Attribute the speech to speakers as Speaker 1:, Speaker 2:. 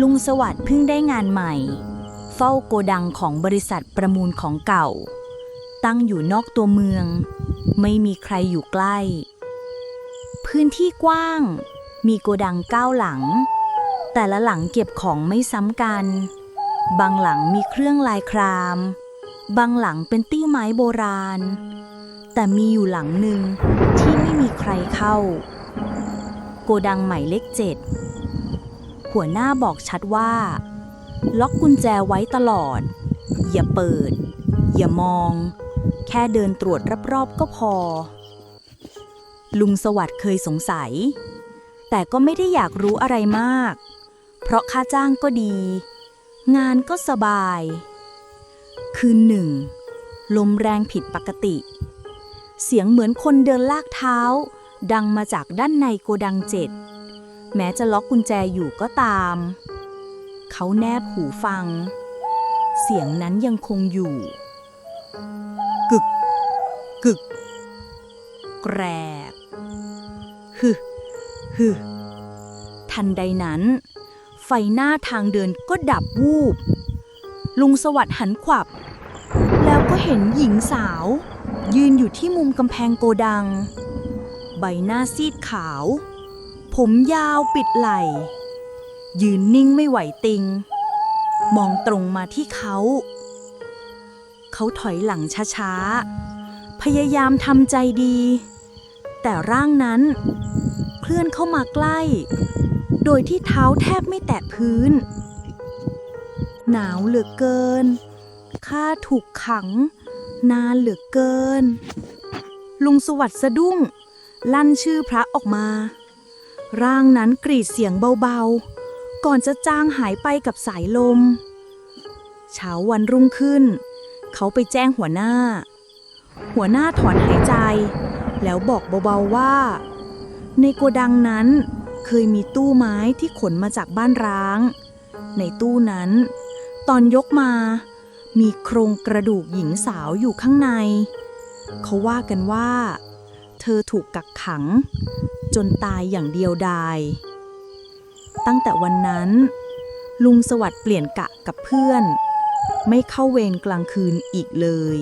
Speaker 1: ลุงสวัสดิ์เพิ่งได้งานใหม่ เฝ้าโกดังของบริษัทประมูลของเก่า ตั้งอยู่นอกตัวเมือง ไม่มีใครอยู่ใกล้ พื้นที่กว้าง มีโกดังเก้าหลัง แต่ละหลังเก็บของไม่ซ้ำกัน บางหลังมีเครื่องลายคราม บางหลังเป็นติ้วไม้โบราณ แต่มีอยู่หลังหนึ่งที่ไม่มีใครเข้า โกดังหมายเลขเจ็ด หัวหน้าบอกชัดว่า ล็อกกุญแจไว้ตลอด อย่าเปิด อย่ามอง แค่เดินตรวจรอบๆก็พอ ลุงสวัสด์เคยสงสัย แต่ก็ไม่ได้อยากรู้อะไรมาก เพราะค่าจ้างก็ดี งานก็สบาย คืนหนึ่ง ลมแรงผิดปกติ เสียงเหมือนคนเดินลากเท้า ดังมาจากด้านในโกดังเจ็ด แม้จะล็อกกุญแจอยู่ก็ตาม เขาแนบหูฟัง เสียงนั้นยังคงอยู่ กึก กึก แกรกฮึฮึทันใดนั้น ไฟหน้าทางเดินก็ดับวูบ ลุงสวัสดิ์หันขวับ แล้วก็เห็นหญิงสาว ยืนอยู่ที่มุมกำแพงโกดัง ใบหน้าซีดขาว ผมยาวปิดไหล่ ยืนนิ่งไม่ไหวติง มองตรงมาที่เขา เขาถอยหลังช้าๆ พยายามทำใจดี แต่ร่างนั้น เคลื่อนเข้ามาใกล้ โดยที่เท้าแทบไม่แตะพื้น หนาวเหลือเกิน ข้าถูกขัง นานเหลือเกิน ลุงสวัสดิ์สะดุ้ง ลั่นชื่อพระออกมา ร่างนั้นกรีดเสียงเบาๆ ก่อนจะจางหายไปกับสายลม เช้าวันรุ่งขึ้น เขาไปแจ้งหัวหน้า หัวหน้าถอนหายใจ แล้วบอกเบาๆว่า ในโกดังนั้นเคยมีตู้ไม้ที่ขนมาจากบ้านร้าง ในตู้นั้น ตอนยกมา มีโครงกระดูกหญิงสาวอยู่ข้างใน เขาว่ากันว่า เธอถูกกักขัง จนตายอย่างเดียวดาย ตั้งแต่วันนั้น ลุงสวัสด์เปลี่ยนกะกับเพื่อน ไม่เข้าเวรกลางคืนอีกเลย